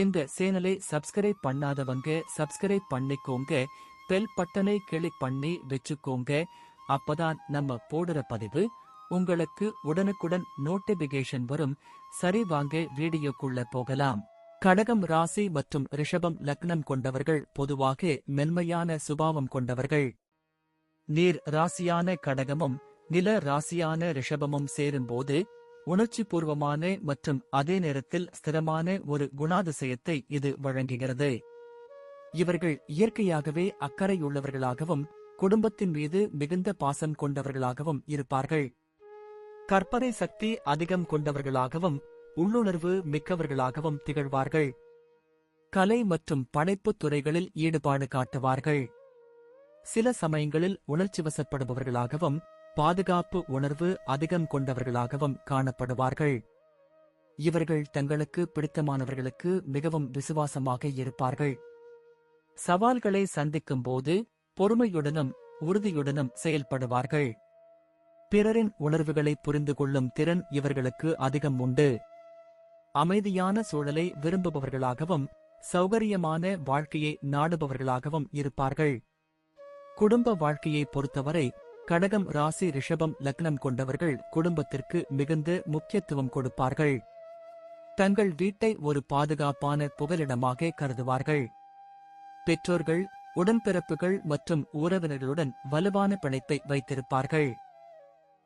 இந்த சேனலை சப்ஸ்கிரைப் பண்ணாதவங்க சப்ஸ்கிரைப் பண்ணிக்கோங்க. பெல் பட்டனை கிளிக் பண்ணி வச்சுக்கோங்க. அப்பதான் நம்ம போடுற பதிவு உங்களுக்கு உடனுக்குடன் நோட்டிபிகேஷன் வரும். சரி வாங்க வீடியோக்குள்ள போகலாம். கடகம் ராசி மற்றும் ரிஷபம் லக்னம் கொண்டவர்கள் பொதுவாக மென்மையான சுபாவம் கொண்டவர்கள். நீர் ராசியான கடகமும் நில ராசியான ரிஷபமும் சேரும்போது உணர்ச்சிபூர்வமான மற்றும் அதே நேரத்தில் ஸ்திரமான ஒரு குணாதிசயத்தை இது வழங்குகிறது. இவர்கள் இயற்கையாகவே அக்கறையுள்ளவர்களாகவும் குடும்பத்தின் மீது மிகுந்த பாசம் கொண்டவர்களாகவும் இருப்பார்கள். கற்பனை சக்தி அதிகம் கொண்டவர்களாகவும் உள்ளுணர்வு மிக்கவர்களாகவும் திகழ்வார்கள். கலை மற்றும் படைப்புத் துறைகளில் ஈடுபாடு காட்டுவார்கள். சில சமயங்களில் உணர்ச்சி வசப்படுபவர்களாகவும் பாதுகாப்பு உணர்வு அதிகம் கொண்டவர்களாகவும் காணப்படுவார்கள். இவர்கள் தங்களுக்கு பிடித்தமானவர்களுக்கு மிகவும் விசுவாசமாக இருப்பார்கள். சவால்களை சந்திக்கும் போது பொறுமையுடனும் உறுதியுடனும் செயல்படுவார்கள். பிறரின் உணர்வுகளை புரிந்து கொள்ளும் திறன் இவர்களுக்கு அதிகம் உண்டு. அமைதியான சூழலை விரும்புபவர்களாகவும் சௌகரியமான வாழ்க்கையை நாடுபவர்களாகவும் இருப்பார்கள். குடும்ப வாழ்க்கையை பொறுத்தவரை கடகம் ராசி ரிஷபம் லக்னம் கொண்டவர்கள் குடும்பத்திற்கு மிகுந்த முக்கியத்துவம் கொடுப்பார்கள். தங்கள் வீட்டை ஒரு பாதுகாப்பான புகலிடமாக கருதுவார்கள். பெற்றோர்கள் உடன்பிறப்புகள் மற்றும் உறவினர்களுடன் வலுவான பிணைப்பை வைத்திருப்பார்கள்.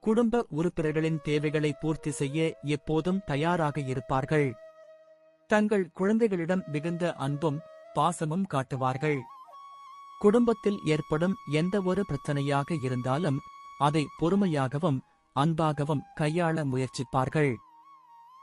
குடும்ப உறுப்பினர்களின் தேவைகளை பூர்த்தி செய்ய எப்போதும் தயாராக இருப்பார்கள். தங்கள் குழந்தைகளிடம் மிகுந்த அன்பும் பாசமும் காட்டுவார்கள். குடும்பத்தில் ஏற்படும் எந்த ஒரு பிரச்சனையாக இருந்தாலும் அதை பொறுமையாகவும் அன்பாகவும் கையாள முயற்சிப்பார்கள்.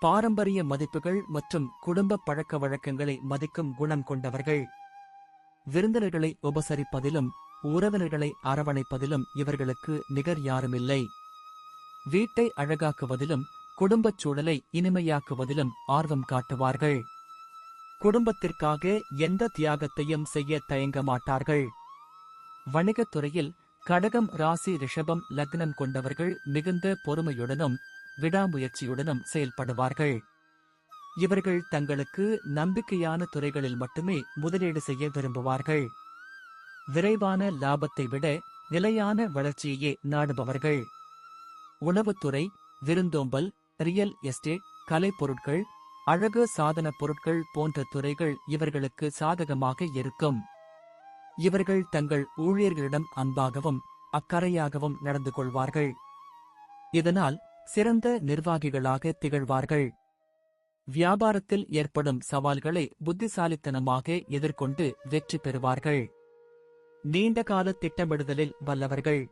பாரம்பரிய மதிப்புகள் மற்றும் குடும்ப பழக்க வழக்கங்களை மதிக்கும் குணம் கொண்டவர்கள். விருந்தினர்களை உபசரிப்பதிலும் உறவினர்களை அரவணைப்பதிலும் இவர்களுக்கு நிகர் யாருமில்லை. வீட்டை அழகாக்குவதிலும் குடும்பச் சூழலை இனிமையாக்குவதிலும் ஆர்வம் காட்டுவார்கள். குடும்பத்திற்காக எந்த தியாகத்தையும் செய்ய தயங்க மாட்டார்கள். வணிகத் துறையில் கடகம் ராசி ரிஷபம் லக்னம் கொண்டவர்கள் மிகுந்த பொறுமையுடனும் விடாமுயற்சியுடனும் செயல்படுவார்கள். இவர்கள் தங்களுக்கு நம்பிக்கையான துறைகளில் மட்டுமே முதலீடு செய்ய விரும்புவார்கள். விரைவான லாபத்தை விட நிலையான வளர்ச்சியையே நாடுபவர்கள். உணவுத்துறை விருந்தோம்பல் ரியல் எஸ்டேட் கலைப்பொருட்கள் அழகு சாதன பொருட்கள் போன்ற துறைகள் இவர்களுக்கு சாதகமாக இருக்கும். இவர்கள் தங்கள் ஊழியர்களிடம் அன்பாகவும் அக்கறையாகவும் நடந்து கொள்வார்கள். இதனால் சிறந்த நிர்வாகிகளாக திகழ்வார்கள். வியாபாரத்தில் ஏற்படும் சவால்களை புத்திசாலித்தனமாக எதிர்கொண்டு வெற்றி பெறுவார்கள். நீண்டகால திட்டமிடுதலில் வல்லவர்கள்.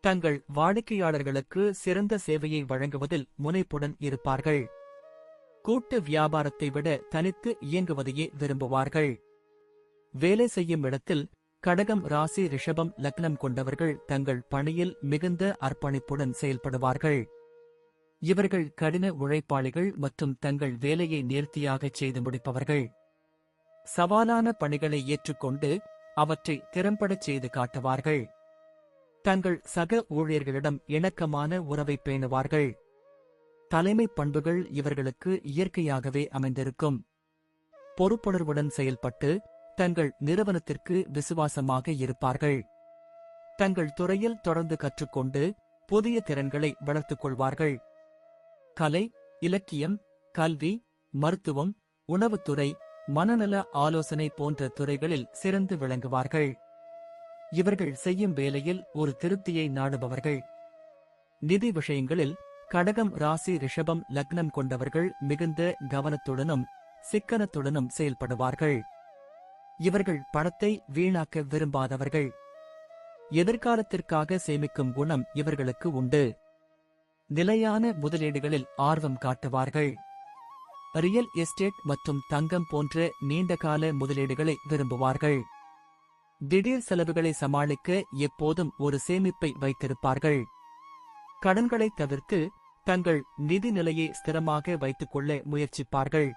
தங்கள் வாடிக்கையாளர்களுக்கு சிறந்த சேவையை வழங்குவதில் முனைப்புடன் இருப்பார்கள். கூட்டு வியாபாரத்தை விட தனித்து இயங்குவதையே விரும்புவார்கள். வேலை செய்யும் இடத்தில் கடகம் ராசி ரிஷபம் லக்னம் கொண்டவர்கள் தங்கள் பணியில் மிகுந்த அர்ப்பணிப்புடன் செயல்படுவார்கள். இவர்கள் கடின உழைப்பாளிகள் மற்றும் தங்கள் வேலையை நேர்த்தியாகச் செய்து முடிப்பவர்கள். சவாலான பணிகளை ஏற்றுக்கொண்டு அவற்றை திறம்படச் செய்து காட்டுவார்கள். தங்கள் சக ஊழியர்களிடம் இணக்கமான உறவை பேணுவார்கள். தலைமை பண்புகள் இவர்களுக்கு இயற்கையாகவே அமைந்திருக்கும். பொறுப்புணர்வுடன் செயல்பட்டு தங்கள் நிறுவனத்திற்கு விசுவாசமாக இருப்பார்கள். தங்கள் துறையில் தொடர்ந்து கற்றுக்கொண்டு புதிய திறன்களை வளர்த்துக் கொள்வார்கள். கலை இலக்கியம் கல்வி மருத்துவம் உணவுத்துறை மனநல ஆலோசனை போன்ற துறைகளில் சிறந்து விளங்குவார்கள். இவர்கள் செய்யும் வேலையில் ஒரு திருப்தியை நாடுபவர்கள். நிதி விஷயங்களில் கடகம் ராசி ரிஷபம் லக்னம் கொண்டவர்கள் மிகுந்த கவனத்துடனும் சிக்கனத்துடனும் செயல்படுவார்கள். இவர்கள் பணத்தை வீணாக்க விரும்பாதவர்கள். எதிர்காலத்திற்காக சேமிக்கும் குணம் இவர்களுக்கு உண்டு. நிலையான முதலீடுகளில் ஆர்வம் காட்டுவார்கள். ரியல் எஸ்டேட் மற்றும் தங்கம் போன்ற நீண்டகால முதலீடுகளை விரும்புவார்கள். திடீர் செலவுகளை சமாளிக்க எப்போதும் ஒரு சேமிப்பை வைத்திருப்பார்கள். கடன்களை தவிர்த்து தங்கள் நிதி நிலையை ஸ்திரமாக வைத்துக் கொள்ள முயற்சிப்பார்கள்.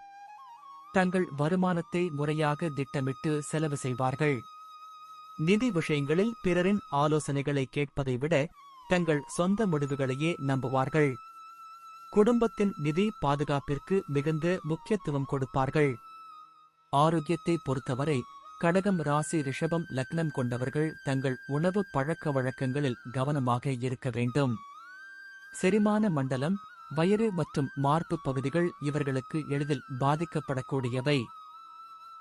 தங்கள் வருமானத்தை முறையாக திட்டமிட்டு செலவு செய்வார்கள். நிதி விஷயங்களில் பிறரின் ஆலோசனைகளை கேட்பதை விட தங்கள் சொந்த முடிவுகளையே நம்புவார்கள். குடும்பத்தின் நிதி பாதுகாப்பிற்கு மிகுந்த முக்கியத்துவம் கொடுப்பார்கள். ஆரோக்கியத்தை பொறுத்தவரை கடகம் ராசி ரிஷபம் லக்னம் கொண்டவர்கள் தங்கள் உணவு பழக்க வழக்கங்களில் கவனமாக இருக்க வேண்டும். செரிமான மண்டலம் வயிறு மற்றும் மார்பு பகுதிகள் இவர்களுக்கு எளிதில் பாதிக்கப்படக்கூடியவை.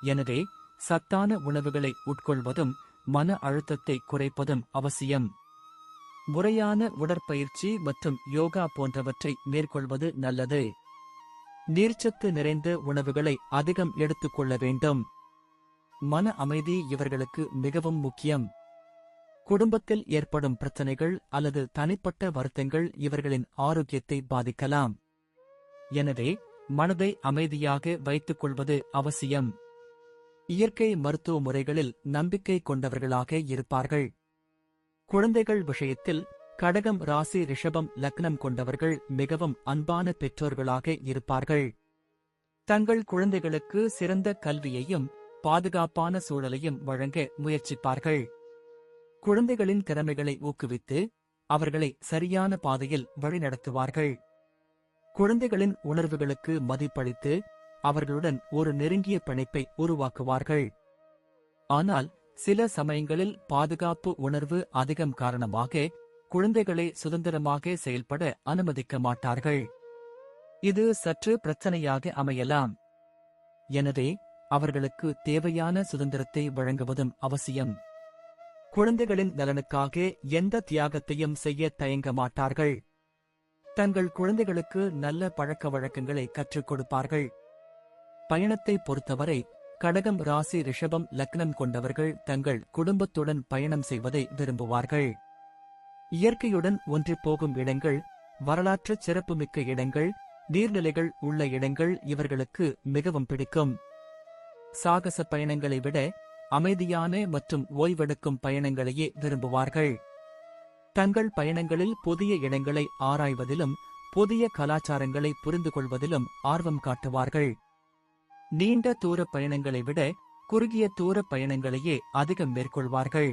எனவே சத்தான உணவுகளை உட்கொள்வதும் மன அழுத்தத்தை குறைப்பதும் அவசியம். முறையான உடற்பயிற்சி மற்றும் யோகா போன்றவற்றை மேற்கொள்வது நல்லது. நீர்ச்சத்து நிறைந்த உணவுகளை அதிகம் எடுத்துக்கொள்ள வேண்டும். மன அமைதி இவர்களுக்கு மிகவும் முக்கியம். குடும்பத்தில் ஏற்படும் பிரச்சனைகள் அல்லது தனிப்பட்ட வருத்தங்கள் இவர்களின் ஆரோக்கியத்தை பாதிக்கலாம். எனவே மனதை அமைதியாக வைத்துக் கொள்வது அவசியம். இயற்கை மருத்துவ முறைகளில் நம்பிக்கை கொண்டவர்களாக இருப்பார்கள். குழந்தைகள் விஷயத்தில் கடகம் ராசி ரிஷபம் லக்னம் கொண்டவர்கள் மிகவும் அன்பான பெற்றோர்களாக இருப்பார்கள். தங்கள் குழந்தைகளுக்கு சிறந்த கல்வியையும் பாதுகாப்பான சூழலையும் வழங்க முயற்சிப்பார்கள். குழந்தைகளின் திறமைகளை ஊக்குவித்து அவர்களை சரியான பாதையில் வழிநடத்துவார்கள். குழந்தைகளின் உணர்வுகளுக்கு மதிப்பளித்து அவர்களுடன் ஒரு நெருங்கிய பிணைப்பை உருவாக்குவார்கள். ஆனால் சில சமயங்களில் பாதுகாப்பு உணர்வு அதிகம் காரணமாக குழந்தைகளை சுதந்திரமாக செயல்பட அனுமதிக்க மாட்டார்கள். இது சற்று பிரச்சனையாக அமையலாம். எனவே அவர்களுக்கு தேவையான சுதந்திரத்தை வழங்குவதும் அவசியம். குழந்தைகளின் நலனுக்காக எந்த தியாகத்தையும் செய்ய தயங்க மாட்டார்கள். தங்கள் குழந்தைகளுக்கு நல்ல பழக்க வழக்கங்களை கற்றுக் கொடுப்பார்கள். பயணத்தை பொறுத்தவரை கடகம் ராசி ரிஷபம் லக்னம் கொண்டவர்கள் தங்கள் குடும்பத்துடன் பயணம் செய்வதை விரும்புவார்கள். இயற்கையுடன் ஒன்றிப் போகும் இடங்கள் வரலாற்று சிறப்புமிக்க இடங்கள் நீர்நிலைகள் உள்ள இடங்கள் இவர்களுக்கு மிகவும் பிடிக்கும். சாகச பயணங்களை விட அமைதியான மற்றும் ஓய்வெடுக்கும் பயணங்களையே விரும்புவார்கள். தங்கள் பயணங்களில் புதிய இடங்களை ஆராய்வதிலும் புதிய கலாச்சாரங்களை புரிந்து கொள்வதிலும் ஆர்வம் காட்டுவார்கள். நீண்ட தூர பயணங்களை விட குறுகிய தூர பயணங்களையே அதிகம் மேற்கொள்வார்கள்.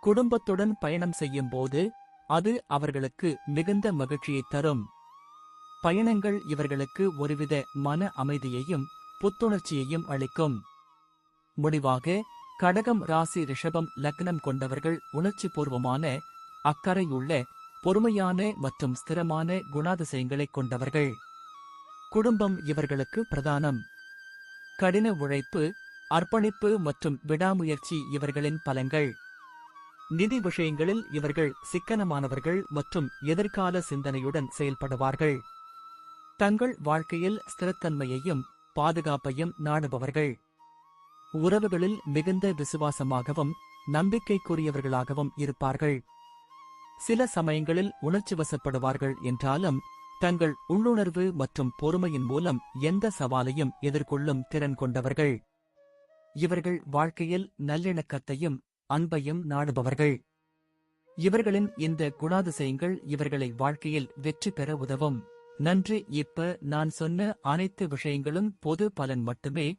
குடும்பத்துடன் பயணம் செய்யும் போது அது அவர்களுக்கு மிகுந்த மகிழ்ச்சியை தரும். பயணங்கள் இவர்களுக்கு ஒருவித மன அமைதியையும் புத்துணர்ச்சியையும் அளிக்கும். முடிவாக கடகம் ராசி ரிஷபம் லக்னம் கொண்டவர்கள் உணர்ச்சிபூர்வமான அக்கறையுள்ள பொறுமையான மற்றும் ஸ்திரமான குணாதிசயங்களைக் கொண்டவர்கள். குடும்பம் இவர்களுக்கு பிரதானம். கடின உழைப்பு அர்ப்பணிப்பு மற்றும் விடாமுயற்சி இவர்களின் பலங்கள் நிதி விஷயங்களில் இவர்கள் சிக்கனமானவர்கள் மற்றும் எதிர்கால சிந்தனையுடன் செயல்படுவார்கள். தங்கள் வாழ்க்கையில் ஸ்திரத்தன்மையையும் பாதுகாப்பையும் நாடுபவர்கள். உறவுகளில் மிகுந்த விசுவாசமாகவும் நம்பிக்கைக்குரியவர்களாகவும் இருப்பார்கள். சில சமயங்களில் உணர்ச்சி வசப்படுவார்கள் என்றாலும் தங்கள் உள்ளுணர்வு மற்றும் பொறுமையின் மூலம் எந்த சவாலையும் எதிர்கொள்ளும் திறன் கொண்டவர்கள். இவர்கள் வாழ்க்கையில் நல்லிணக்கத்தையும் அன்பையும் நாடுபவர்கள். இவர்களின் இந்த குணாதிசயங்கள் இவர்களை வாழ்க்கையில் வெற்றி பெற உதவும். நன்றி இப்ப நான் சொன்ன அனைத்து விஷயங்களும் பொது பலன் மட்டுமே